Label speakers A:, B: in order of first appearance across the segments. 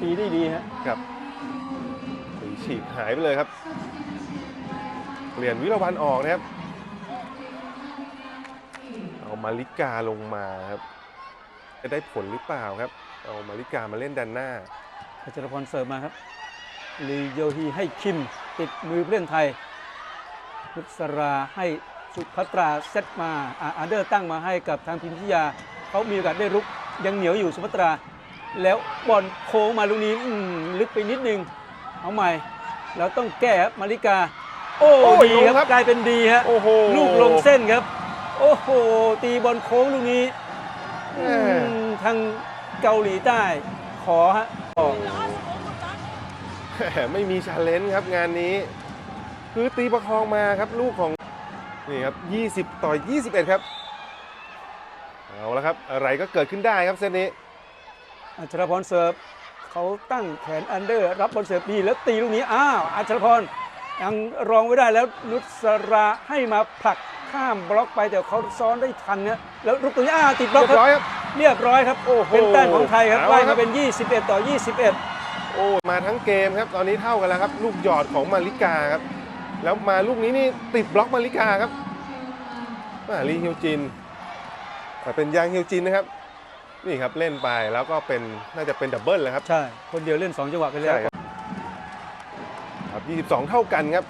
A: ตีได้ดีฮะ
B: ครับตีฉีกหายไปเลยครับ เปลี่ยนวิรวันออกนะครับ เอามาริกาลงมาครับ จะได้ผลหรือเปล่าครับ เอามาริกามาเล่นด้านหน้า
A: อัชรพรเสิร์ฟมาครับลีโยฮีให้คิม ติดมือผู้เล่นไทยนุสราให้สุภัตราเซตมาอ่าอาร์เดอร์ตั้งมาให้กับทางพิมพิยา เขามีโอกาสได้รุกยังเหนียวอยู่สุภัตรา แล้วบอลโค้งมาลูกนี้อืมลึกไปนิดนึง เอาใหม่แล้วต้องแก้ครับมาริกา โอ้
B: โอ้ย
A: ดีค
B: ลงครั
A: รับบ กลายเป็นดีฮะ
B: โอ้โห
A: ลูกลงเส้นครับ โอ้โห ตีบอลโค้งลูกนี้
B: แม่
A: อืมทางเกาหลีใต้ ขอฮะออก
B: แหมไม่มีชาเลนจ์ครับงานนี้ คือตีประคองมาครับลูกของ นี่ครับ 20 ต่อ 21 ครับ เอาละครับ อะไรก็เกิดขึ้นได้ครับเซตนี้
A: อัชรพรเสิร์ฟเขาตั้งแขนอันเดอร์รับบอลเสิร์ฟดีแล้วตีลูกนี้อ้าวอัชรพรยังรองไว้ได้แล้วนุสราให้มาผลักข้ามบล็อกไปแต่เขาซ้อนได้ทันนะแล้วลูกตัวนี้อ้าวติดบล็
B: เรี
A: อยก
B: บร้อย
A: ครับ
B: ครับ
A: เรียบร้อยครับ
B: โอ้โห
A: เป็นแต้มของไทยครับ
B: เอา
A: ไล่
B: ครั
A: มา
B: บ
A: เป็น 21 ต่อ 21
B: โอ้มาทั้งเกมครับ ตอนนี้เท่ากันแล้วครับ ลูกหยอดของมาริกาครับ แล้วมาลูกนี้นี่ติดบล็อกมาริกาครับมาลีเฮียวจินแต่เป็นยางเฮียวจินนะครับ นี่ครับเล่นไปแล้วก็เป็นน่าจะเป็นดับเบิลเลยครับ
A: ใช่ คนเดียวเล่น 2 จังหวะไปแล้ว
B: ใช่ครับครับ 22 เท่ากันครับ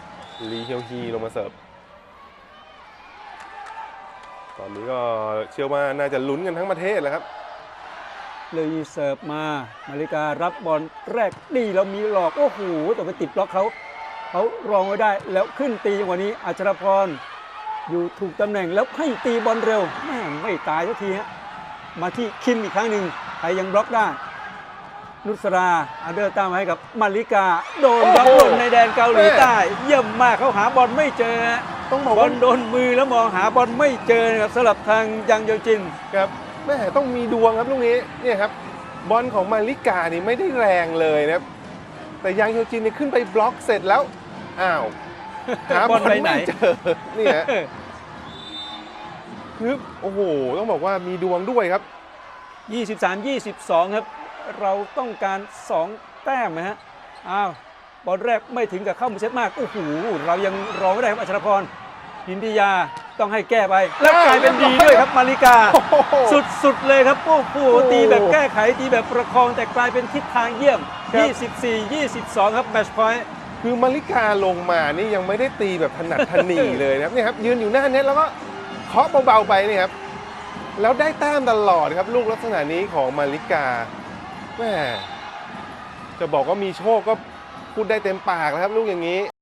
B: ลีเฮียวฮีลงมาเสิร์ฟตอนนี้ก็เชื่อว่าน่าจะลุ้นกันทั้งประเทศแหล้วครับ
A: เลยเสิร์ฟมามาริการับบอลแรกดีเรามีหลอก โอ้โหแต่ไปติดบล็อกเขาเขารองไว้ได้แล้วขึ้นตีจังหวะนี้อัชรพรอยู่ถูกตำแหน่งแล้วให้ตีบอลเร็วแม่ไม่ตายสักทีฮะ มาที่คิมอีกครั้งหนึ่งไทยยังบล็อกได้ นุสราอาเดอร์ตามให้กับมาริกา โดนบล็อก
B: โอ้โห
A: หล่นในแดนเกาหลีใต้เยี่ยมมากเขาหาบอลไม่เจอฮะ
B: ต้องบอก
A: บอ
B: ว่า
A: ลโดนมือแล้วมองหาบอลไม่เจอนะครับสำหรับทางยังโยจิน
B: ครับแม่ต้องมีดวงครับลูกนี้เนี่ยครับบอลของมาริกานี่ไม่ได้แรงเลยนะครับแต่ยางเฮียวจินนี่ขึ้นไปบล็อกเสร็จแล้วอ้าวหา
A: บอลไปไหน
B: ม่เจอนี่ฮะคือโอ้โห ต้องบอกว่ามีดวงด้วยครับ
A: 23 22 ครับ เราต้องการ 2 แต้มนะฮะ อ้าวบอลแรกไม่ถึงกับเข้ามือเซตมาก โอ้โห เรายังรองไม่ได้ครับอัชรพรพิมพิยาต้องให้แก้ไป แล้วกลายเป็นดีด้วยครับมาริกา
B: โอ้โห
A: สุด ๆ เลยครับโอ้โห
B: โอ้
A: ตีแบบแก้ไขตีแบบประคองแต่กลายเป็นทิศทางเยี่ยม
B: ครับ
A: 24 22 ครับแมชพอยต์
B: คือมาริกาลงมานี่ยังไม่ได้ตีแบบถนัดถนีเลยนะครับเนี่ยครับยืนอยู่หน้าเน็ตแล้วก็เคาะเบาๆไปนี่ครับ แล้วได้แต้มตลอดครับ ลูกลักษณะนี้ของมาริกาแม่จะบอกว่ามีโชคก็พูดได้เต็มปากแล้วครับ ลูกอย่างนี้